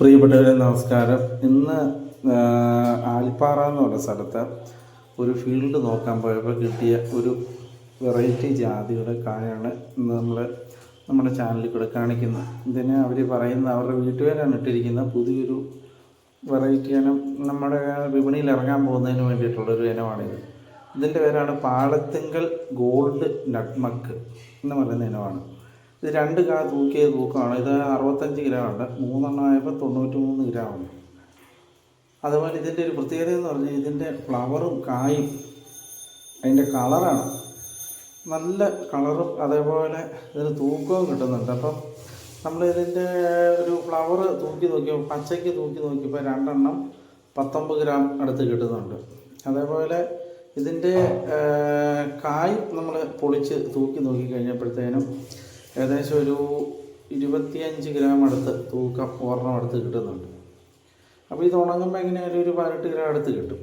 പ്രിയപ്പെട്ടവരെ നമസ്കാരം. ഇന്ന് ആൽപ്പാറ എന്ന് പറഞ്ഞ സ്ഥലത്ത് ഒരു ഫീൽഡ് നോക്കാൻ പോയപ്പോൾ കിട്ടിയ ഒരു വെറൈറ്റി ജാതിയുടെ കായാണ് ഇന്ന് നമ്മൾ നമ്മുടെ ചാനലിൽ കൂടെ കാണിക്കുന്നത്. ഇതിന് അവർ പറയുന്ന അവരുടെ വീട്ടുപേരാണ് ഇട്ടിരിക്കുന്ന പുതിയൊരു വെറൈറ്റി ഇനം നമ്മുടെ വിപണിയിൽ ഇറങ്ങാൻ പോകുന്നതിന് വേണ്ടിയിട്ടുള്ളൊരു ഇനമാണിത്. ഇതിന്റെ പേരാണ് പാളത്തിങ്കൽ ഗോൾഡ് നട്ട്മക്ക് എന്ന് പറയുന്ന ഇനമാണ്. ഇത് രണ്ട് കാ തൂക്കിയ തൂക്കമാണ് ഇത് അറുപത്തഞ്ച് ഗ്രാം ഉണ്ട്. മൂന്നെണ്ണം ആയപ്പോൾ തൊണ്ണൂറ്റി മൂന്ന് ഗ്രാം ഉണ്ട്. അതുപോലെ ഇതിന്റെ ഒരു പ്രത്യേകത എന്ന് പറഞ്ഞാൽ ഇതിന്റെ ഫ്ലവറും കായും അതിന്റെ കളറാണ് നല്ല കളറും അതേപോലെ ഇതിന് തൂക്കവും കിട്ടുന്നുണ്ട്. അപ്പം നമ്മൾ ഇതിന്റെ ഒരു ഫ്ലവർ തൂക്കി നോക്കിയപ്പോൾ പച്ചയ്ക്ക് തൂക്കി നോക്കിയപ്പോൾ രണ്ടെണ്ണം പത്തൊമ്പത് ഗ്രാം അടുത്ത് കിട്ടുന്നുണ്ട്. അതേപോലെ ഇതിന്റെ കായ് നമ്മൾ പൊളിച്ച് തൂക്കി നോക്കി കഴിഞ്ഞപ്പോഴത്തേനും ഏകദേശം ഒരു ഇരുപത്തിയഞ്ച് ഗ്രാം അടുത്ത് തൂക്കം ഒരെണ്ണം അടുത്ത് കിട്ടുന്നുണ്ട്. അപ്പോൾ ഇത് ഉണങ്ങുമ്പോൾ എങ്ങനെയായാലും ഒരു പതിനെട്ട് ഗ്രാം അടുത്ത് കിട്ടും.